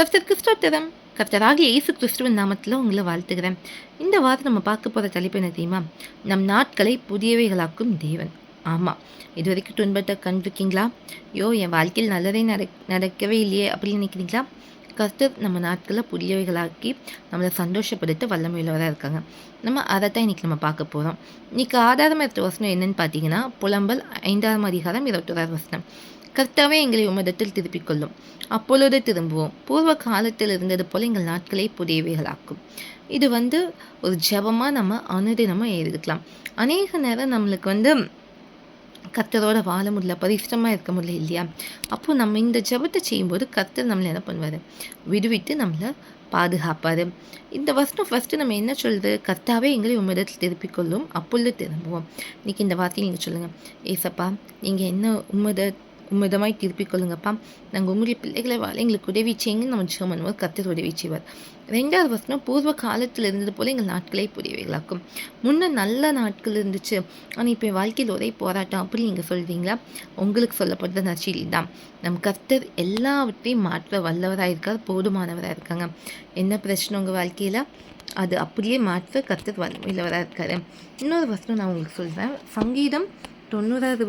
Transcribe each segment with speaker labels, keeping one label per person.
Speaker 1: கர்த்தருக்கு கிறிஸ்தோத்தரம் கர்த்தராகிய இயேசு கிறிஸ்துவின் நாமத்தில் உங்களை வாழ்த்துகிறேன். இந்த வாரம் நம்ம பார்க்க போகிற தலைப்பு என்ன தெரியுமா? நம் நாட்களை புதியவைகளாக்கும் தேவன். ஆமாம் இது வரைக்கும் துன்பத்தை கண்டிருக்கீங்களா? யோ என் வாழ்க்கையில் நல்லதே நட நடக்கவே இல்லையே அப்படின்னு நினைக்கிறீங்களா? கர்த்தர் நம்ம நாட்களை புதியவைகளாக்கி நம்மளை சந்தோஷப்படுத்த வல்லமையுள்ளவராக இருக்காங்க. நம்ம அதை தான் இன்றைக்கி நம்ம பார்க்க போகிறோம் இன்றைக்கி ஆதாரம் எடுத்த வசனம் என்னன்னு பார்த்தீங்கன்னா புலம்பல் ஐந்தாம் அதிகாரம் இருபத்தோராவது வசனம். கர்த்தாவே எங்களை உமதத்தில் திருப்பிக் கொள்ளும் அப்பொழுது திரும்புவோம். பூர்வ காலத்தில் இருந்தது போல எங்கள் நாட்களை புதியவைகளாக்கும். இது வந்து ஒரு ஜபமாக நம்ம அனுதினமாக எழுதிக்கலாம். அநேக நேரம் நம்மளுக்கு வந்து கத்தரோட வாழ முடியல பரிசுரமாக இருக்க முடியல இல்லையா? அப்போ நம்ம இந்த ஜபத்தை செய்யும்போது கத்தர் நம்மளை என்ன பண்ணுவார்? விடுவிட்டு நம்மளை பாதுகாப்பார். இந்த வருஷம் ஃபஸ்ட்டு நம்ம என்ன சொல்கிறது கர்த்தாவே எங்களை உம்மிடத்தில் திருப்பிக் கொள்ளும் அப்பொழுது திரும்புவோம். இன்றைக்கி இந்த வார்த்தையை நீங்கள் சொல்லுங்கள் ஏசப்பா நீங்கள் என்ன உம்மத உம்மிதமாய் திருப்பிக் கொள்ளுங்கப்பா நாங்கள் உங்களுடைய பிள்ளைகளை வாழ எங்களுக்கு உதவி செய்யுங்கன்னு நம்ம ஜெபம் பண்ணுவோம் கர்த்தர் உதவி செய்வார். ரெண்டாவது வசனம் பூர்வ காலத்தில் இருந்தது போல எங்கள் நாட்களை புரியவைகளாக்கும் முன்ன நல்ல நாட்கள் இருந்துச்சு. ஆனால் இப்போ வாழ்க்கையில் ஒரே போராட்டம் அப்படி நீங்கள் சொல்வீங்களா உங்களுக்கு சொல்லப்படுற நச்சீலி தான். நம் கர்த்தர் எல்லாவற்றையும் மாற்ற வல்லவராக இருக்கார் போதுமானவராக இருக்காங்க. என்ன பிரச்சனை உங்கள் வாழ்க்கையில்? அது அப்படியே மாற்ற கர்த்தர் வல்லவராக இருக்காரு. இன்னொரு வசனம் நான் உங்களுக்கு சொல்கிறேன் சங்கீதம் தொண்ணூறாவது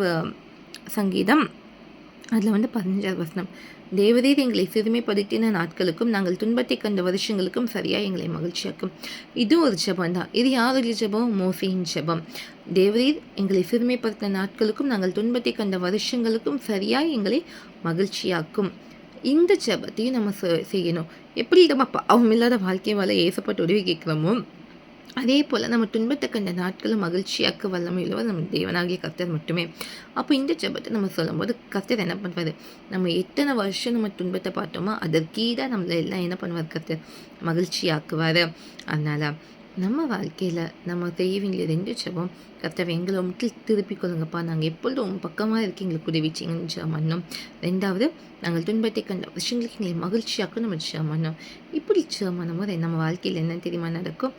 Speaker 1: சங்கீதம் அதில் வந்து பதினஞ்சாவது வசனம். தேவதீர் எங்களை சிறுமைப்படுத்தின நாட்களுக்கும் நாங்கள் துன்பத்தை கண்ட வருஷங்களுக்கும் சரியாக எங்களை மகிழ்ச்சியாக்கும். இதுவும் ஒரு ஜெபம் தான். இது யாருடைய ஜெபம்? மோசையின் ஜெபம். தேவதீர் எங்களை சிறுமைப்படுத்தின நாட்களுக்கும் நாங்கள் துன்பத்தை கண்ட வருஷங்களுக்கும் சரியாக எங்களை மகிழ்ச்சியாக்கும். இந்த ஜெபத்தையும் நம்ம செ- செய்யணும். எப்படி நம்ம பாவம் இல்லாத வாழ்க்கை வாழ ஏசப்பட்டு உதவி கேட்குறோமோ அதே போல் நம்ம துன்பத்தை கண்ட நாட்களும் மகிழ்ச்சியாக்க வல்லமை நம்ம தேவனாகிய கர்த்தர் மட்டுமே. அப்போ இந்த ஜபத்தை நம்ம சொல்லும்போது கர்த்தர் என்ன பண்ணுவார்? நம்ம எத்தனை வருஷம் நம்ம துன்பத்தை பார்த்தோமோ அதற்கீடாக நம்மளை எல்லாம் என்ன பண்ணுவார் கர்த்தர்? மகிழ்ச்சியாக்குவார். அதனால் நம்ம வாழ்க்கையில் நம்ம செய்ய வேண்டிய ரெண்டு ஜபம் கர்த்தர் எங்களை மட்டும் திருப்பி கொள்ளுங்கப்பா. நாங்கள் எப்பொழுதும் உங்கள் பக்கமாக இருக்க எங்களுக்கு உதவி செய்யுங்கன்னு ஜெபம் பண்ணோம். ரெண்டாவது நாங்கள் துன்பத்தை கண்ட விஷயங்களுக்கு எங்களை மகிழ்ச்சியாக்க நம்ம ஜெபம் பண்ணோம். இப்படி ஜெபம் பண்ணும்போது நம்ம வாழ்க்கையில் என்ன தெரியுமா நடக்கும்?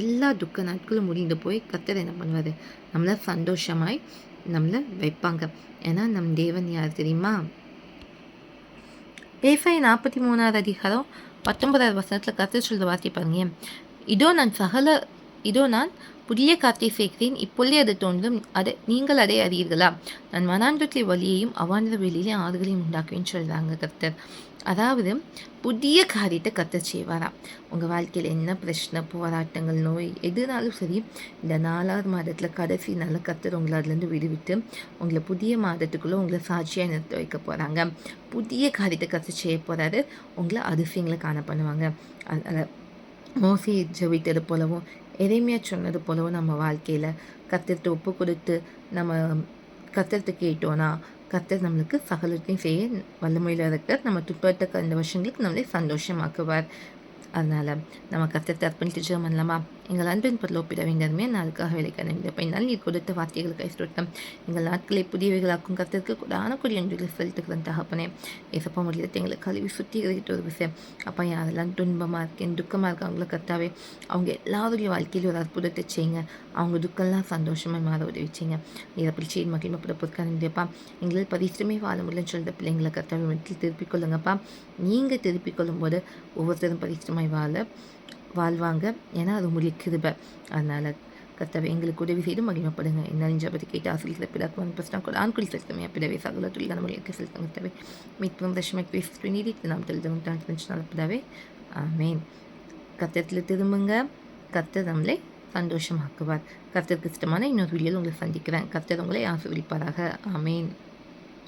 Speaker 1: எல்லா துக்க நாட்களும் முடிந்து போய் கர்த்தர் என்ன பண்ணுவார்? நம்மளை சந்தோஷமாய் நம்மளை வைப்பாங்க. ஏன்னா நம் தேவன் யார் தெரியுமா? ஏசாய் நாற்பத்தி மூணாவது அதிகாரம் பத்தொன்பதாவது வசனத்தில் கத்தர் சொல்கிற வார்த்தை பாருங்க. இதோ நான் சகல இதோ நான் புதிய காற்றை சேர்க்கிறேன். இப்பொழுதே அது தோன்றும். அதை நீங்கள் அதை அறியீர்களா? நான் வனாந்தத்தில் வழியையும் அவாந்த வெளியிலே ஆறுகளையும் உண்டாக்குவேன்னு சொல்கிறாங்க கர்த்தர். அதாவது புதிய காரியத்தை கர்த்தர் செய்வாராம். உங்கள் வாழ்க்கையில் என்ன பிரச்சனை போராட்டங்கள் நோய் எதுனாலும் சரி இந்த நாலாவது மாதத்தில் கடைசி நல்ல கர்த்தர் உங்களை அதுலேருந்து விடுவிட்டு உங்களை புதிய மாதத்துக்குள்ளே உங்களை சாட்சியாக நிறுத்த வைக்க போகிறாங்க புதிய காரியத்தை கற்று செய்ய போகிறாரு உங்களை அதிசயங்களை காண பண்ணுவாங்க. அதனால் மோசி ஜெபித்தது போலவும் எளிமையாக சொன்னது போலவும் நம்ம வாழ்க்கையில் கற்றுட்டு ஒப்பு கொடுத்து நம்ம கத்திரத்தை கேட்டோன்னா கத்தர் நம்மளுக்கு சகலத்தையும் செய்ய வல்லமையில் இருக்க நம்ம துன்பத்தை கண்ட வருஷங்களுக்கு நம்மளே சந்தோஷமாக்குவார். அதனால் நம்ம கத்தத்தை அர்ப்பணித்து ஜெபம் பண்ணலாமா? எங்கள் அன்பின் பொருள் ஒப்பிட நான் நாளுக்காக வேலைக்கான இந்த நீர் கொடுத்த வார்த்தைகளுக்கு ஸ்தோத்திரம் எங்கள் நாட்களை புதியவைகளாக்கும் கத்திற்கு கூடான கொடி ஒன்றுகளை செலுத்துகிறேன் தகப்பனே. ஏசப்பா முடியல எங்களை கழுவி சுற்றி இருக்கிற ஒரு விஷயம் அப்பா யாரெல்லாம் துன்பமாக இருக்கேன் துக்கமாக இருக்காங்களோ கத்தாவே அவங்க எல்லாருடைய வாழ்க்கையிலும் ஒரு அற்புதத்தை செய்யுங்க. அவங்க துக்கம்லாம் சந்தோஷமாக மாற உதவி செய்யுங்க. நீர் அப்படி மகிழ்மப்பட பொருட்காரப்பா எங்களால் பரிசுமே வாழ முடியலன்னு சொல்லிட்டு பிள்ளைங்களை கத்தாவை வீட்டில் திருப்பிக் கொள்ளுங்கப்பா. நீங்கள் திருப்பிக் கொள்ளும்போது ஒவ்வொருத்தரும் பரிசுமாய் வாழ வாழ்வாங்க. ஏன்னா அது உங்களுக்கு கிருபை அதனால் கர்த்தவை எங்களுக்கு உதவி செய்து மகிமப்படுங்க. என்னால் ஜபத்தை கேட்டு ஆசிரியர் பிதாக்குவான் பிரச்சனை கூட. ஆண்குடி செலுத்தமே பிதாவே. சகல துளிதான மொழிக்கு செலுத்தங்க கர்த்தாவே. மீட்பும் தர்ஷமை பேசி நீதி நாம் தெளிதவும் தான் தெரிஞ்சுனால பிதாவே. ஆமேன். கத்தத்தில் திரும்புங்க. கத்த நம்மளை சந்தோஷமாக்குவார். கர்த்தருக்கு இஷ்டமான இன்னொரு வீடியோவில் உங்களை சந்திக்கிறேன். கர்த்தர் உங்களை ஆசிரியப்பாராக ஆமேன்.